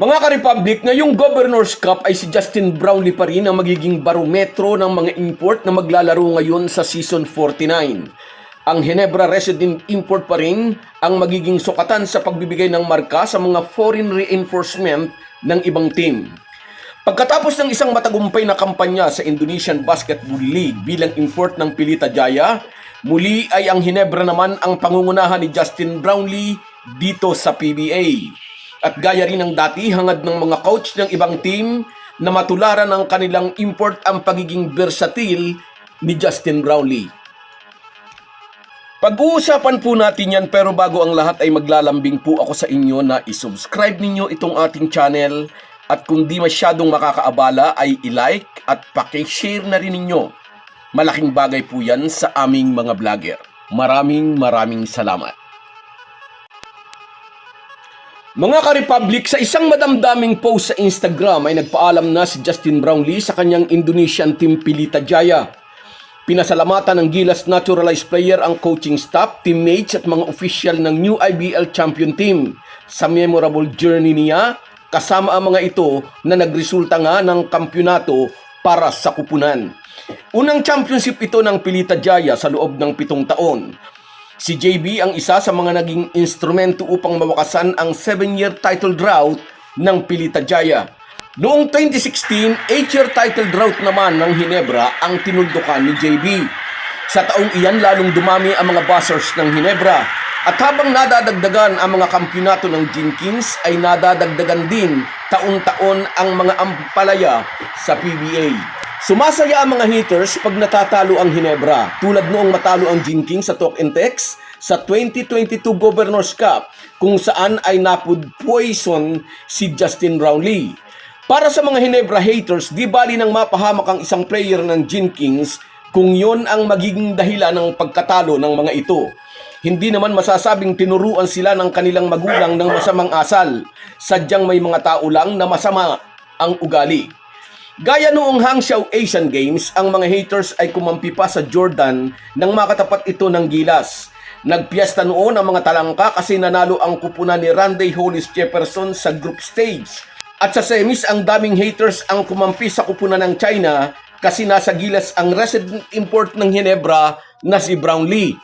Mga ka-Republic, ngayong Governor's Cup ay si Justin Brownlee pa rin ang magiging barometro ng mga import na maglalaro ngayon sa Season 49. Ang Ginebra resident import pa rin ang magiging sukatan sa pagbibigay ng marka sa mga foreign reinforcement ng ibang team. Pagkatapos ng isang matagumpay na kampanya sa Indonesian Basketball League bilang import ng Pilita Jaya, muli ay ang Hinebra naman ang pangungunahan ni Justin Brownlee dito sa PBA. At gaya rin ng dati, hangad ng mga coach ng ibang team na matularan ng kanilang import ang pagiging versatile ni Justin Brownlee. Pag-uusapan po natin yan pero bago ang lahat ay maglalambing po ako sa inyo na isubscribe ninyo itong ating channel at kung di masyadong makakaabala ay i-like at pakishare na rin ninyo. Malaking bagay po yan sa aming mga vlogger. Maraming maraming salamat. Mga ka-Republic, sa isang madamdaming post sa Instagram ay nagpaalam na si Justin Brownlee sa kanyang Indonesian team Pilita Jaya. Pinasalamatan ng Gilas naturalized player ang coaching staff, teammates at mga official ng new IBL champion team sa memorable journey niya kasama ang mga ito na nagresulta nga ng kampyonato para sa kupunan. Unang championship ito ng Pilita Jaya sa loob ng pitong taon. Si JB ang isa sa mga naging instrumento upang mawakasan ang 7-year title drought ng Pilita Jaya. Noong 2016, 8-year title drought naman ng Hinebra ang tinuldukan ni JB. Sa taong iyan, lalong dumami ang mga buzzers ng Hinebra. At habang nadadagdagan ang mga kampyonato ng Jenkins, ay nadadagdagan din taon-taon ang mga ampalaya sa PBA. Sumasaya ang mga haters pag natatalo ang Hinebra, tulad noong matalo ang Jenkins sa Talk and Text sa 2022 Governors Cup kung saan ay napud poison si Justin Brownlee. Para sa mga Hinebra haters, di bali nang mapahamak ang isang player ng Jenkins kung yon ang magiging dahilan ng pagkatalo ng mga ito. Hindi naman masasabing tinuruan sila ng kanilang magulang ng masamang asal. Sadyang may mga tao lang na masama ang ugali. Gaya noong Hangzhou Asian Games, ang mga haters ay kumampi pa sa Jordan nang makatapat ito ng gilas. Nagpiesta noon ang mga talangka kasi nanalo ang kupunan ni Randy Hollis Jefferson sa group stage. At sa semis, ang daming haters ang kumampi sa kupunan ng China kasi nasa gilas ang resident import ng Hinebra na si Brownlee.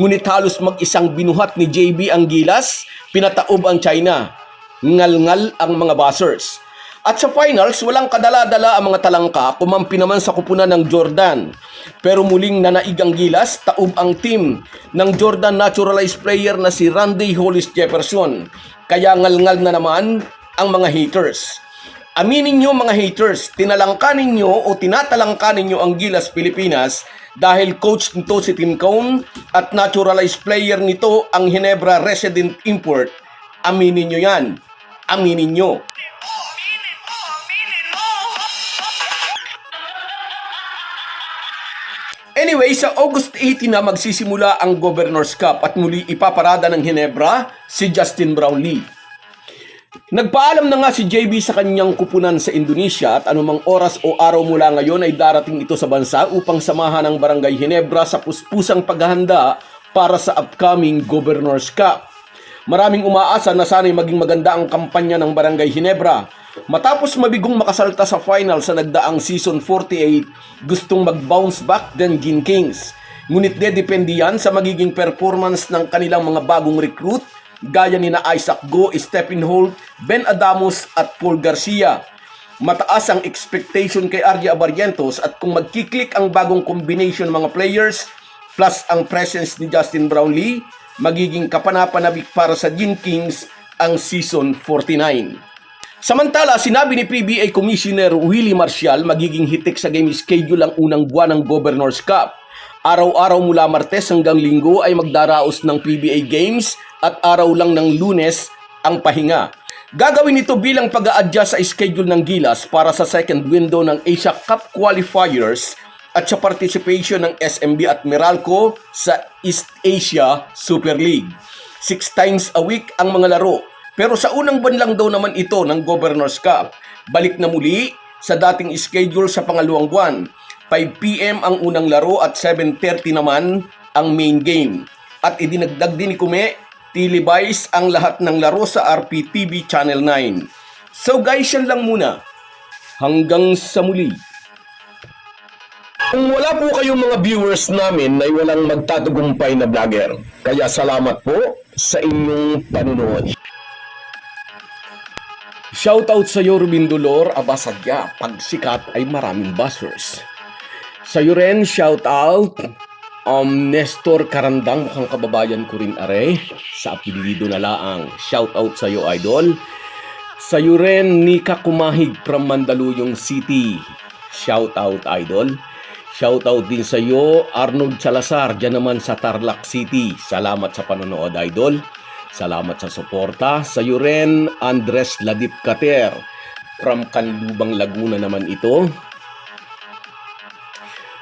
Ngunit halos mag-isang binuhat ni JB ang gilas, pinataob ang China. Ngal-ngal ang mga buzzers. At sa finals, walang kadala-dala ang mga talangka, kumampi naman sa kupunan ng Jordan. Pero muling nanaig ang gilas, taob ang team ng Jordan naturalized player na si Randy Hollis Jefferson. Kaya ngal-ngal na naman ang mga haters. Aminin nyo mga haters, tinalangka ninyo o tinatalangka ninyo ang Gilas Pilipinas dahil coach nito si Tim Cone at naturalized player nito ang Hinebra resident import. Aminin nyo yan. Aminin nyo. Anyway, sa August 18 na magsisimula ang Governor's Cup at muli ipaparada ng Hinebra si Justin Brownlee. Nagpaalam na nga si JB sa kanyang kupunan sa Indonesia at anumang oras o araw mula ngayon ay darating ito sa bansa upang samahan ang Barangay Hinebra sa puspusang paghahanda para sa upcoming Governor's Cup. Maraming umaasa na sana'y maging maganda ang kampanya ng Barangay Hinebra. Matapos mabigong makasalta sa final sa nagdaang season 48, gustong mag-bounce back din Gin Kings. Ngunit dedepende yan sa magiging performance ng kanilang mga bagong recruit gaya ni na Isaac Go, Stephen Holt, Ben Adamos at Paul Garcia. Mataas ang expectation kay Arya Barrientos at kung magkiklik ang bagong combination mga players plus ang presence ni Justin Brownlee, magiging kapanapanabik para sa Gin Kings ang season 49. Samantala, sinabi ni PBA Commissioner Willie Marcial magiging hitik sa game schedule ang unang buwan ng Governor's Cup. Araw-araw mula Martes hanggang Linggo ay magdaraos ng PBA Games at araw lang ng Lunes ang pahinga. Gagawin ito bilang pag adjust sa schedule ng Gilas para sa second window ng Asia Cup qualifiers at sa participation ng SMB at Meralco sa East Asia Super League. Six times a week ang mga laro. Pero sa unang buwan lang daw naman ito ng Governor's Cup. Balik na muli sa dating schedule sa pangalawang buwan. 5pm ang unang laro at 7.30 naman ang main game. At idinagdag din ni Kume, televised ang lahat ng laro sa RPTV Channel 9. So guys, yan lang muna. Hanggang sa muli. Kung wala po kayong mga viewers namin ay walang magtatagumpay na vlogger. Kaya salamat po sa inyong panunood. Shoutout sa iyo, Rubin Dolor, abasadya, pag sikat ay maraming buzzers. Sa iyo rin, shoutout, um, Nestor Karandang, mukhang kababayan ko rin are, sa apelido na laang. Shoutout sa iyo, idol. Sa iyo rin, Nika Kumahig from Mandaluyong City. Shoutout, idol. Shoutout din sa iyo, Arnold Salazar, dyan naman sa Tarlac City. Salamat sa panonood, idol. Salamat sa suporta. Sa iyo rin, Andres Ladip Kater. From Canlubang, Laguna naman ito.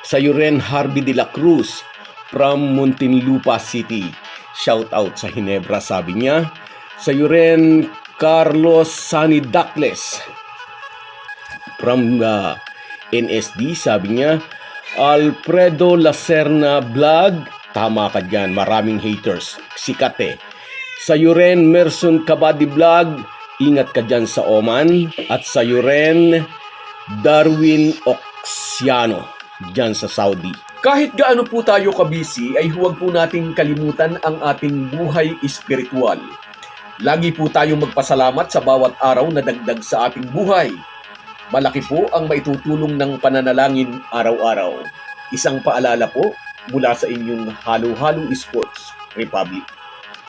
Sa iyo rin, Harvey de la Cruz. From Muntinlupa City. Shout out sa Hinebra, sabi niya. Sa iyo rin, Carlos Sani Dakles. From uh, NSD, sabi niya. Alfredo Lacerna Vlog. Tama ka dyan, maraming haters. Sikat eh. Sa iyo rin, Merson Kabadi Vlog, ingat ka dyan sa Oman. At sa iyo rin, Darwin Oxiano, dyan sa Saudi. Kahit gaano po tayo kabisi, ay huwag po nating kalimutan ang ating buhay espiritual. Lagi po tayong magpasalamat sa bawat araw na dagdag sa ating buhay. Malaki po ang maitutulong ng pananalangin araw-araw. Isang paalala po mula sa inyong Halo Halo Sports Republic.